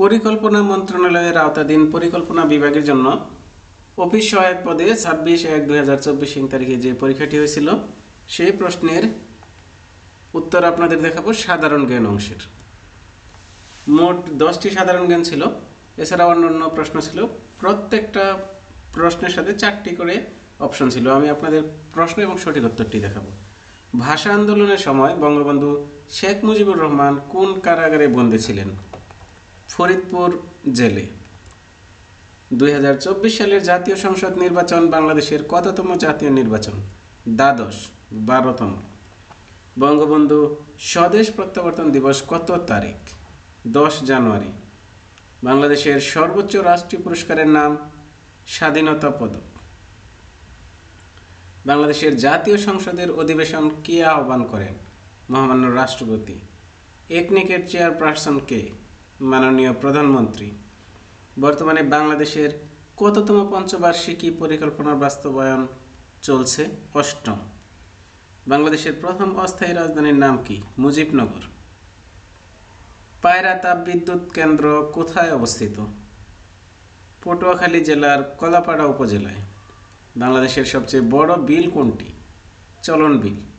পরিকল্পনা মন্ত্রণালয়ের আওতাধীন পরিকল্পনা বিভাগের জন্য অফিস সহায়ক পদে ছাব্বিশ এক দুই হাজার চব্বিশ তারিখে যে পরীক্ষাটি হয়েছিল, সেই প্রশ্নের উত্তর আপনাদের দেখাবো সাধারণ জ্ঞান অংশের। মোট দশটি সাধারণ জ্ঞান ছিল এছাড়া অন্যান্য প্রশ্ন ছিল। প্রত্যেকটা প্রশ্নের সাথে চারটি করে অপশন ছিল। আমি আপনাদের প্রশ্ন এবং সঠিক উত্তরটি দেখাবো। ভাষা আন্দোলনের সময় বঙ্গবন্ধু শেখ মুজিবুর রহমান কোন কারাগারে বন্দী ছিলেন? ফরিদপুর জেলে। দুই হাজার চব্বিশ সালের জাতীয় সংসদ নির্বাচন বাংলাদেশের কততম জাতীয় নির্বাচন? দ্বাদশ, বারোতম। বঙ্গবন্ধু স্বদেশ প্রত্যাবর্তন দিবস কত তারিখ? দশ জানুয়ারি। বাংলাদেশের সর্বোচ্চ রাষ্ট্রীয় পুরস্কারের নাম স্বাধীনতা পদক। বাংলাদেশের জাতীয় সংসদের অধিবেশন কে আহ্বান করেন? মহামান্য রাষ্ট্রপতি। একনিকের চেয়ারপারসন কে? মাননীয় প্রধানমন্ত্রী, বর্তমানে বাংলাদেশের কততম পঞ্চবার্ষিকী পরিকল্পনার বাস্তবায়ন চলছে? অষ্টম। বাংলাদেশের প্রথম অস্থায়ী রাজধানীর নাম কি? মুজিবনগর। পায়রা তাপবিদ্যুৎ কেন্দ্র কোথায় অবস্থিত? পটুয়াখালী জেলার কলাপাড়া উপজেলায়। বাংলাদেশের সবচেয়ে বড় বিল কোনটি? চলন বিল।